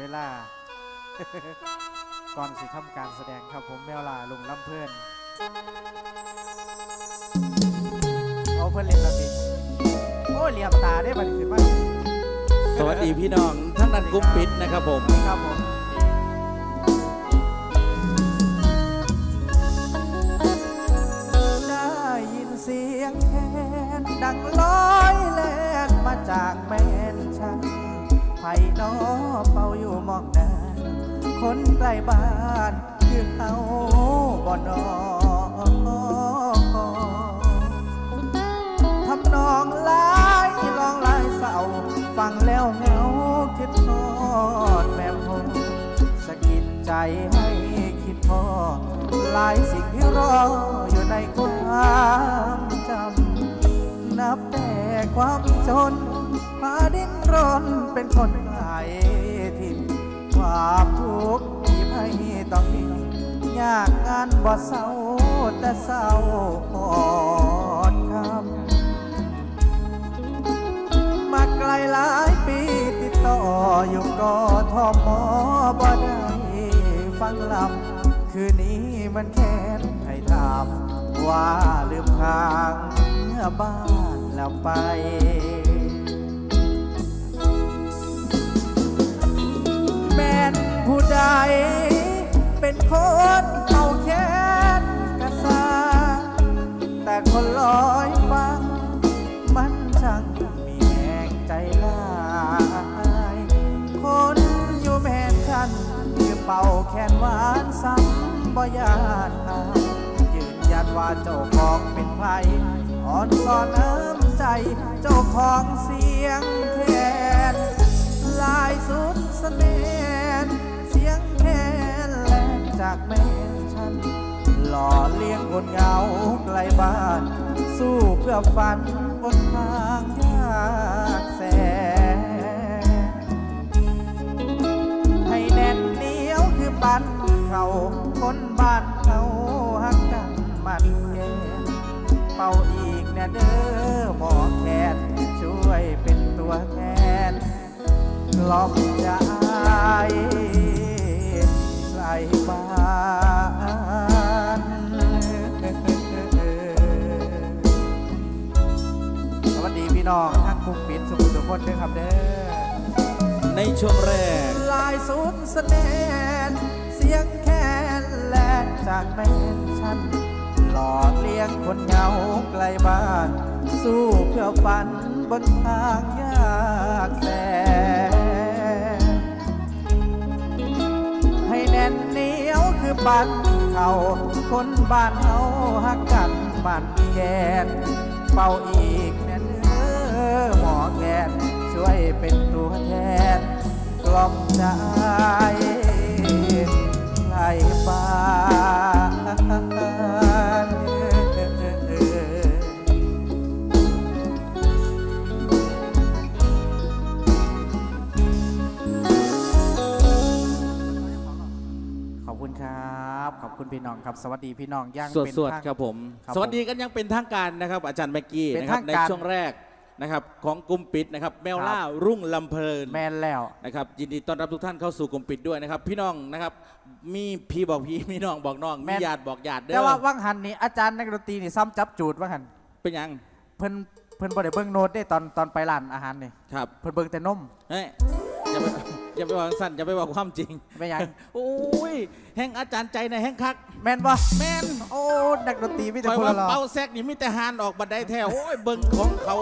เวลา ก่อนสิทำการแสดงครับผมแมวลาลุงลำเพื่อนเอาเพื่อนเล่นและสิโอ้เหลี่ยมตาได้บัดนขึ้นมาสวัสดีพี่น้องทั้งนั้นกลุ้มปิดนะครับผม ครับผมได้ยินเสียงแคนดังลอยแล่นมาจากแม่นฉันไผ่ นอเป่าอยู่หมองนั้นคนใกล้บ้านคือเอาบ่นอทำนองลายลองลายเศร้าฟังแล้วเหงาคิดทอดแม่พงสะกิดใจให้คิดพอหลายสิ่งที่รออยู่ในความจำนับแต่ความจน พาดิ้นรนเป็นคนไกลถิ่นความทุกข์ที่ให้ต้องมียากงานบ่เศร้าแต่เศร้าหอดคำมาไกลหลายปีติดต่ออยู่กอทอมอบ่ได้ฟังลำคืนนี้มันแค้นให้ถามว่าลืมทางเมื่อบ้านแล้วไป ผู้ใดเป็นคนเอาแค้นกระซาแต่คนลอยฟังมันช่างมีแหงใจลายคนอยู่แม่นฉันคือเป่าแขนหวานซ้ำบ่ยานอายยืนยันว่าเจ้าของเป็นไผอ่อนสอนน้ำใจ เจ้าของเสียงแคน นเหงาไกลบ้าน สู้เพื่อฝันบนทางยากแสนให้แน่นเหนียวคือปันเขาคนบ้านเขาหักกันมันแก่เป่าอีกแน่เด้อหมอแคนช่วยเป็นตัวแทนกล่อมใจใส่บ้าน น้องทั้งกลุ่มปิดสุขุมทุกคนด้วยครับเด้อในช่วงแรก ลายสุดเสน่ห์เสียงแค้นแลกจากแม่นฉัน หลอกเลี้ยงคนเหงาไกลบ้าน สู้เพื่อฝันบนทางยากแสนให้แน่นเหนียวคือบ้านเขาคนบ้านเฮาหักกันบ้านแกนเป่าอี ช่วยเป็นตัวแทน กล่อมใจไกลบ้านขอบคุณครับ ขอบคุณพี่น้องครับ สวัสดีพี่น้องย่างสวดเป็นสวดทาง ครับผม ครับสวัสดีกันยังเป็นทางการนะครับ อาจารย์แม็กกี้เป็นนะครับทางในการ ช่วงแรก นะครับของกลุ่มปิดนะครับแมวล่ารุ่งลำเพลินแมนแล้วนะครับยินดีต้อนรับทุกท่านเข้าสู่กลุ่มปิดด้วยนะครับ พี่น้องนะครับมีพี่บอกพี่มีน้องบอกน้องแม่มีนญาติบอกญาติเด้แต่อว่าว่างหันนี่อาจารย์นักดนตรีนี่ซ้ำจับจูดว่างหันเป็นยังเพิ่นเพิ่นบ่ได้เบิ่งโน้ตได้ตอนตอนไปร้านอาหารนี่ครับเพิ่นเบิ่งแต่นมเฮ้ยอย่าไปอย่าไปบอกสั้นอย่าไปบอกความจริงไม่หยังโอ้ยแห่งอาจารย์ใจในะแห่งคัก แม่นบ่แม่นโอ้นักดนตรีมีแต่คอยคนว่าละรอเป่าแซกนี่มีแต่ฮานออกบันไดแถวโอ้ยเบิ่งของเขา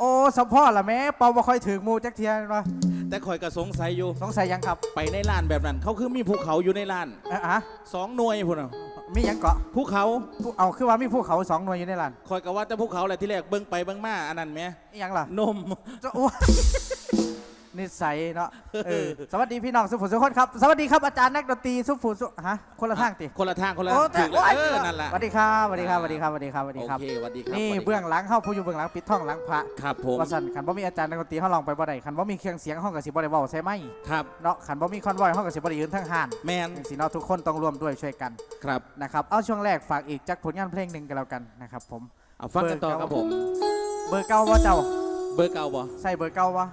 โอ้สัมพ่อล่ะแม่เป่าบ่ค่อยถึงหมู่จักเทียว่าแต่คอยก็สงสัยอยู่ สงสัยหยังครับไปในร้านแบบนั้น เขาคือมีภูเขาอยู่ในร้านอะอะสองหน่วยพุ่นน่ะมีหยังเกาะภูเขาผู้เอาคือว่ามีภูเขาสองหน่วยอยู่ในร้านคอยก็ว่าแต่ภูเขาแหละที่แรกเบิ่งไปเบิ่งมาอันนั้นแหมอีหยังล่ะนม จะอ้วน นิสัยเนาะเออสวัสดีพี่น้องสุภูสุคนครับ สวัสดีครับอาจารย์นักดนตรีสุภูสุฮะคนละทางติคนละทางคนละโอ้ถึกแล้วโอ้ยเออนั่นแหละสวัสดีครับสวัสดีครับสวัสดีครับสวัสดีครับสวัสดีโอครับเคสวัสดีครับนี่สวัสดีครับเบื้องหลังเข้าผู้อยู่เบื้องหลังปิดท่องหลังพระครับผมว่าสั่นขันบ่มีอาจารย์นักดนตรีเฮาลองไปบ่ได้ขันบ่มีเครื่องเสียงห้องกับสิบ่ได้เว้าใช่ไหมครับเนาะขันบ่มีคอนวอยห้องกับสิบ่ได้ยืนทั้งห้านแมนจังสิเนาะทุกคนต้องร่วมด้วยช่วยกันครับนะครับเอาช่วงแรกฝากอีกจักผลงานเพลงหนึ่งกันแล้วกันนะครับผมเอาฟังกันต่อครับผม เบอร์เก่าบ่เจ้า เบอร์เก่าบ่ใส่เบอร์เก่าบ่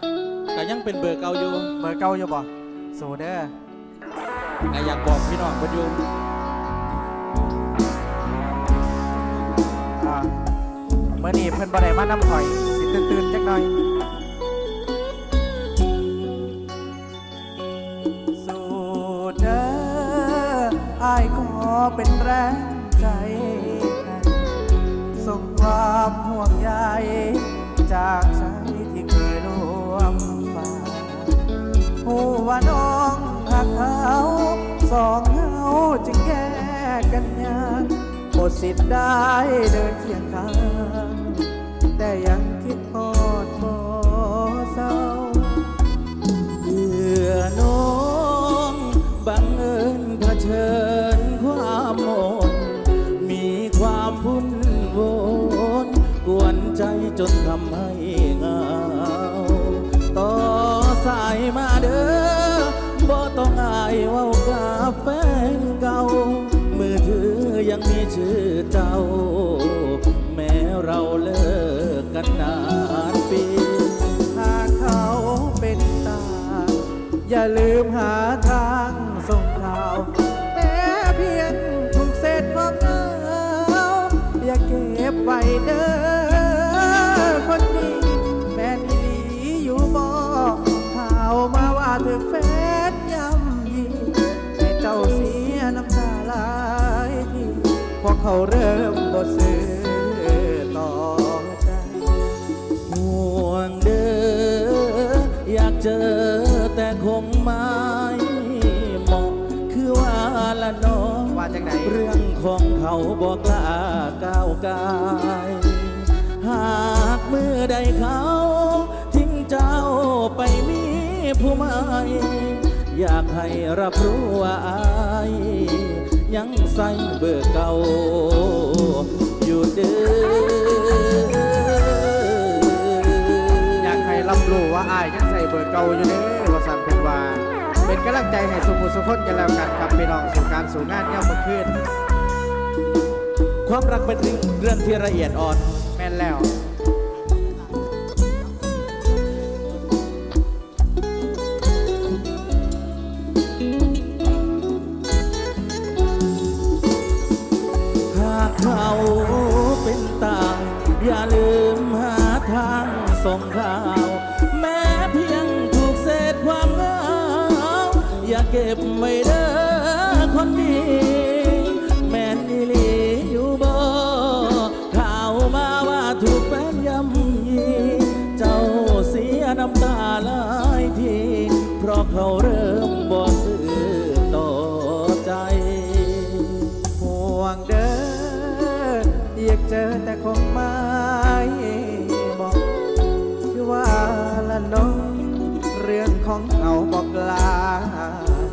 ก็ยังเป็นเบอร์เก่าอยู่เบอร์เก่าอยู่บ่โซเดอร์ก็อยากบอกพี่น้องเพิ่นอยู่อ่าเมื่อนี้เพิ่นบ่ได้มาน้ำข่อย สิตื่นๆจักหน่อย สูดเด้ออายขอเป็นแรงใจให้ส่งความห่วงใยจากใจ ดสิทธิ์ได้เดินเคียงข้างแต่ยัง มหาทางส่งข่าวแม้เพียงถูกเศษความเหงาอย่าเก็บไว้เด้อคนดีแม่นอีหลีอยู่บ่ข่าวมาว่าถึงแฟนย่ำยีให้เจ้าเสียน้ำตาหลายทีเพราะเขาเริ่ม เขาบอกล้าก้าวกาย หากมือใดเขาทิ้งเจ้าไปมีผู้ใหม่อยากให้รับรู้ว่าอายยังใส่เบอร์เก่าอยู่เด้ออยากให้รับรู้ว่าอายยังใส่เบอร์เก่าอยู่เด้อว่าสันเป็นว่า เป็นกำลังใจให้สุขุสุขคนกันแล้วกันครับพี่น้องสู่การสู่งานย่ำเมื่อคืน ความรักเป็นเรื่องที่ละเอียดอ่อน แม่นแล้ว เราเขาเริ่มบ่ซื้อต่อใจ ห่วงเด้ออยากเจอแต่คงไม่บอกคือว่าละน้องเรื่องของเขาบอกลา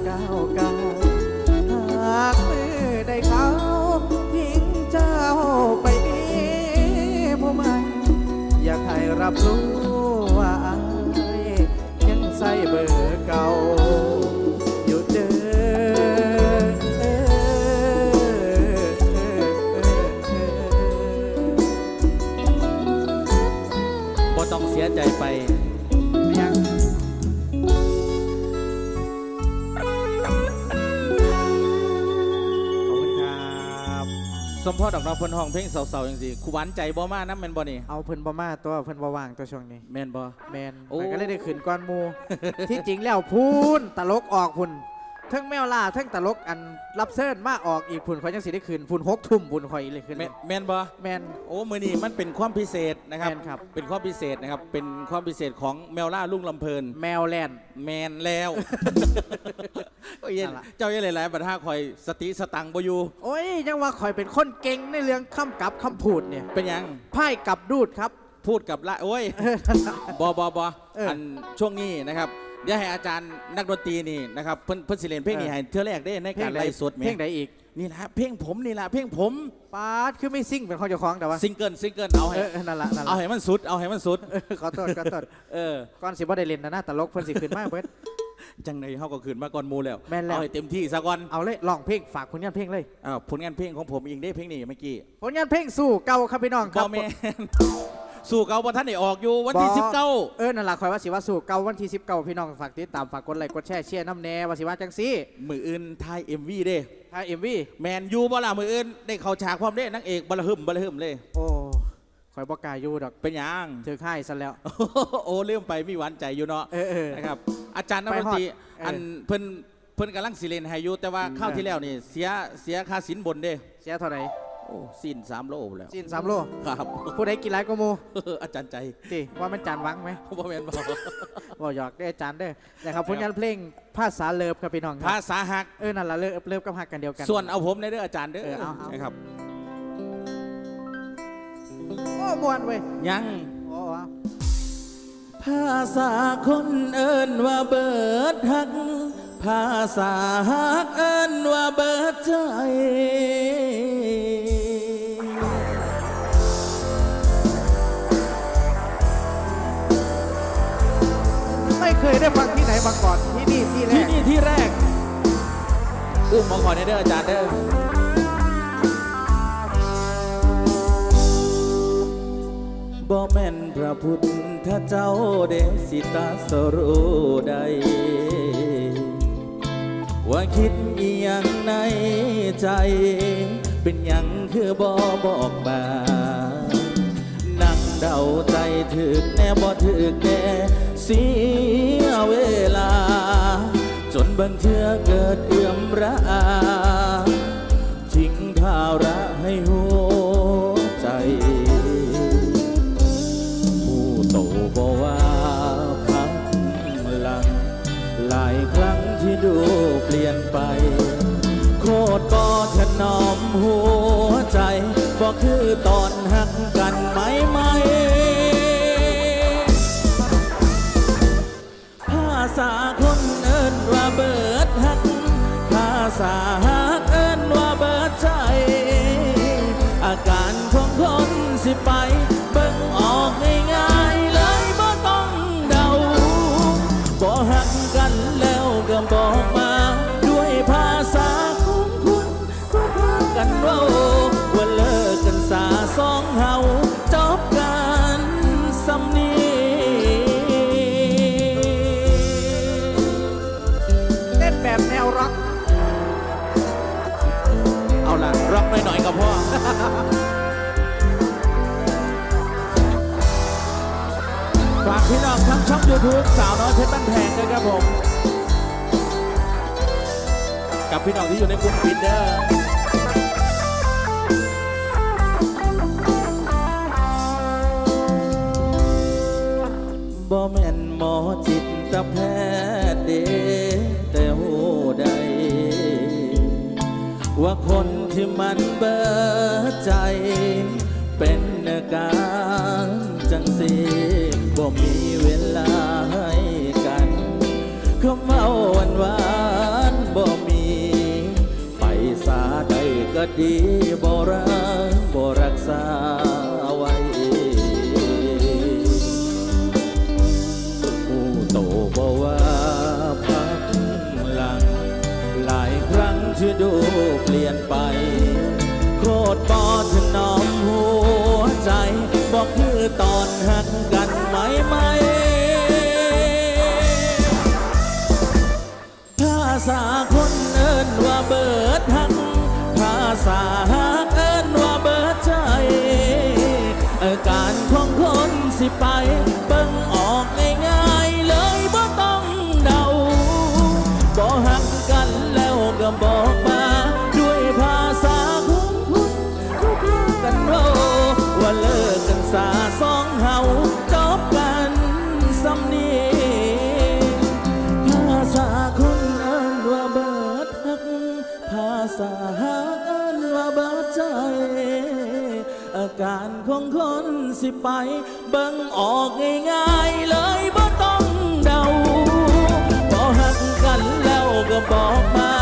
ก้าวกาหากมือได้เขาทิ้งเจ้าไปมีผู้ใหม่อยากให้รับรู้ พ่อดอกน้ำพนห้องเพลงเสาๆอย่างสิครูหวานใจบ่มานะแมนบ่นี่เอาเพิ่นบ่มาตัวเพิ่นบ่ว่างตัวช่วงนี้แมนบ่แมนโอ้ มันก็เลยได้ขึ้นก้อนหมู ที่จริงแล้วพูนตลกออกพุ่น ทั้งแมวล่าทั้งตลกอันรับเซิร์นมาออกอีกพุ่นข่อยยังสิได้ขึ้นพุ่นหกทุ่มพุ่นข่อยเลยขึ้นแมนแมนบ่แมน โอ้มือนี้มันเป็นความพิเศษนะครับ แม่นครับ เป็นความพิเศษนะครับ เป็นความพิเศษของแมวล่าลุงลำเพลิน แมวแลนด์ แมนแล้ว โอ้ยนั่นล่ะ เจ้าเย่หลายๆบัดห้าคอยสติสตังค์บ่อยู่โอ้ยยังว่าข่อยเป็นคนเก่งในเรื่องคำกับคำพูดเนี่ยเป็นหยังไพ่กับดูดครับ พูดกับละโอ้ย บอบอบอเอออั อันช่วงนี้นะครับ เดี๋ยวให้อาจารย์นักดนตรีนี่นะครับเพิ่นเพิ่นสิเลนเพลงนี้เออให้เทื่อแรกได้ในการไล่สดแหมเพลงใดอีกนี่แหละเพลงผมนี่แหละเพลงผมปาดคือไม่ซิ่งเป็นของเจ้าของแต่ว่าซิงเกิลซิงเกิลเอาให้เออเออนั่นละนั่นเอาละให้มันสุดเอาให้มันสุดเออขอโทษขอโทษเออก่อนสิบ่ได้เล่นนะหน้าตลกเพิ่นสิขึ้นมาเบิดจังในเฮาก็คืนมาก่อนหมูแล้วแม่นแล้ว เอาให้เต็มที่ซะก่อนเอาเลยร้องเพลงฝากผลงานเพลงเลยอ้าวผลงานเพลงของผมเองได้เพลงนี้เมื่อกี้ผลงานเพลงสู้เก่าครับพี่น้องคบรัอบแมน สู่เก่าบ่ท่านได้ออกอยู่วันที่บ่สิบเก้าเออนั่นล่ะคอยว่าสิว่าสู่เก่าวันที่19พี่น้องฝากติดตามฝากกดไลค์กดแชร์เชียร์น้ำแน่ว่าสิว่าจังซี่มืออื่นทายเอ็มวีเด้ถ้า MV แมนยูบ่ล่ะมืออื่นได้เข้าฉากความเด้นางเอกบลหึมบลหึมเลย โอ้คอยบ่กล้าอยู่ดอกเป็นหยังถือค่ายซะแล้ว โอ้เลื่อมไปมีหวานใจอยู่เนาะเออเออ นะครับ อาจารย์นักไปดนฮอดตรีเอออัอันเพิ่นเพิ่นกำลังสิเลนให้อยู่แต่ว่าข้าวที่แล้วนี่เสียเสียค่าสินบนเด้ เสียเท่าไหร่ โอ้สินสามโลแล้วจีนสามโลครับ ผู้ใดกินหลายก็มูอาจารย์ใจติว่ามันจานวังไหมบ่แม่นบ่บ่หยอกได้ออาจารย์เด้อนะครับผลงานเพลงภาษาเลิฟครับพี่น้องคภารับษาหักเออนั่นล่ะเลิฟเลิฟกับหักกันเดียวกัน ส่วนเอาผมในเด้ออาจารย์เด้อเออเอาเอานะครับโอ้มวนเว้ยยังโอ้ว้าวภาษาคนเอิ้นว่าเบิดหัก ภาษาหักเอิ้นว่าเบิดใจ เคยได้ฟังที่ไหนมาก่อนที่นี่ที่แรที่กนี่ที่แรกอุ้มมาก่อนเด้ออาจารย์เด้อบ่แม่นพระพุทธเจ้าเดสิตาสรู้ใด ว่าคิดอีหยังในใจ เป็นหยังคือบ่บอกมานั่งเดาใจถึกแน่บ่ถึกแน่ เสียเวลา จนบางเทื่อเกิดเอื่อมระอา ทิ้งภาระให้หัวใจ ผู้โตบอกว่าพักหลัง หลายครั้งที่ดูเปลี่ยนไป โคตรก็ถนอมหัวใจบ่คือตอนหักกันไหมไหม ภ พี่น้องที่อยู่ในกลุ่มปิดเดอบ่แม่นหมอจิตแพทย์เดแต่หูใด ว่าคนที่มันเบิดใจ ดีบ่รักบ่รักษา สาษาหักเอิ้นว่าเบิดใจอาการของคนสิไป สิไป เบิ่งออกง่ายๆเลยบ่ต้องเดาบ่หักกันแล้วก็บอกมา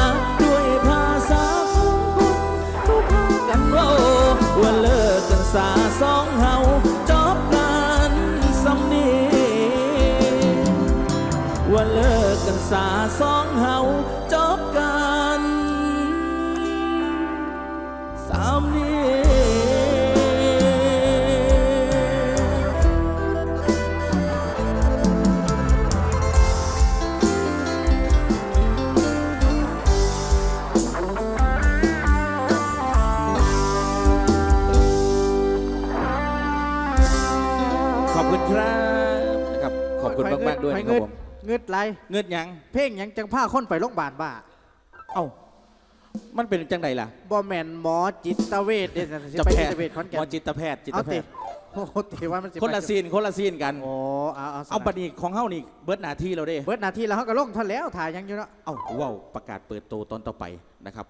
ด้วยภาษาของคุณทุกกันว่าว่าเลิกกันสาสองเฮา เงิดไรเงินหยัง เพลงหยังจังผ้าคนไปโรงพยาบาลบ้าเอ้า มันเป็นจังใดล่ะบ่แมนหมอจิตเวชเด้สิจะไปแพจิทตย์เวชขอนแก่หมอนจิตแพทย์จิตเอาแพติทย์โอ้โหติว่ามันสิคนละไปซีนคนละซีนกัน โอ้เอาเอาเอาบัดนี้ของเฮานี่เบิดหน้าที่เราเด้ เบิดหนาทีแล้วเขาก็ลงทอนแล้วถ่ายยังอยู่เนาะเอ้าว้าวประกาศเปิดโตตอนต่อไปนะครับ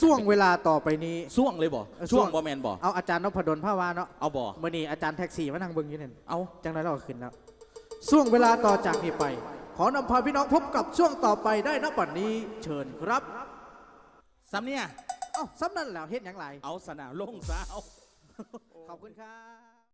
ช่วงเวลาต่อไปนี้ ช่วงเลยบ่เออช่วง ช่วงบ่แมนบ่เอาอาจารย์นพดลภาวาเนาะเอาบ่มื่อนี้อาจารย์แท็กซี่มานั่งเบิ่งอยู่เนี่ยเอาจังไรเราก็ขึ้นแล้วช่วงเวลาต่อจากนี้ไปข อนำพาพี่น้องพบกับช่วงต่อไปได้ณบัดนี้ เชิญครับซ้ำเนี่ย เอ้าซ้ำนั่นแล้วเฮ็ดหยังไรเอาสนามลงสาวขอบคุณครับ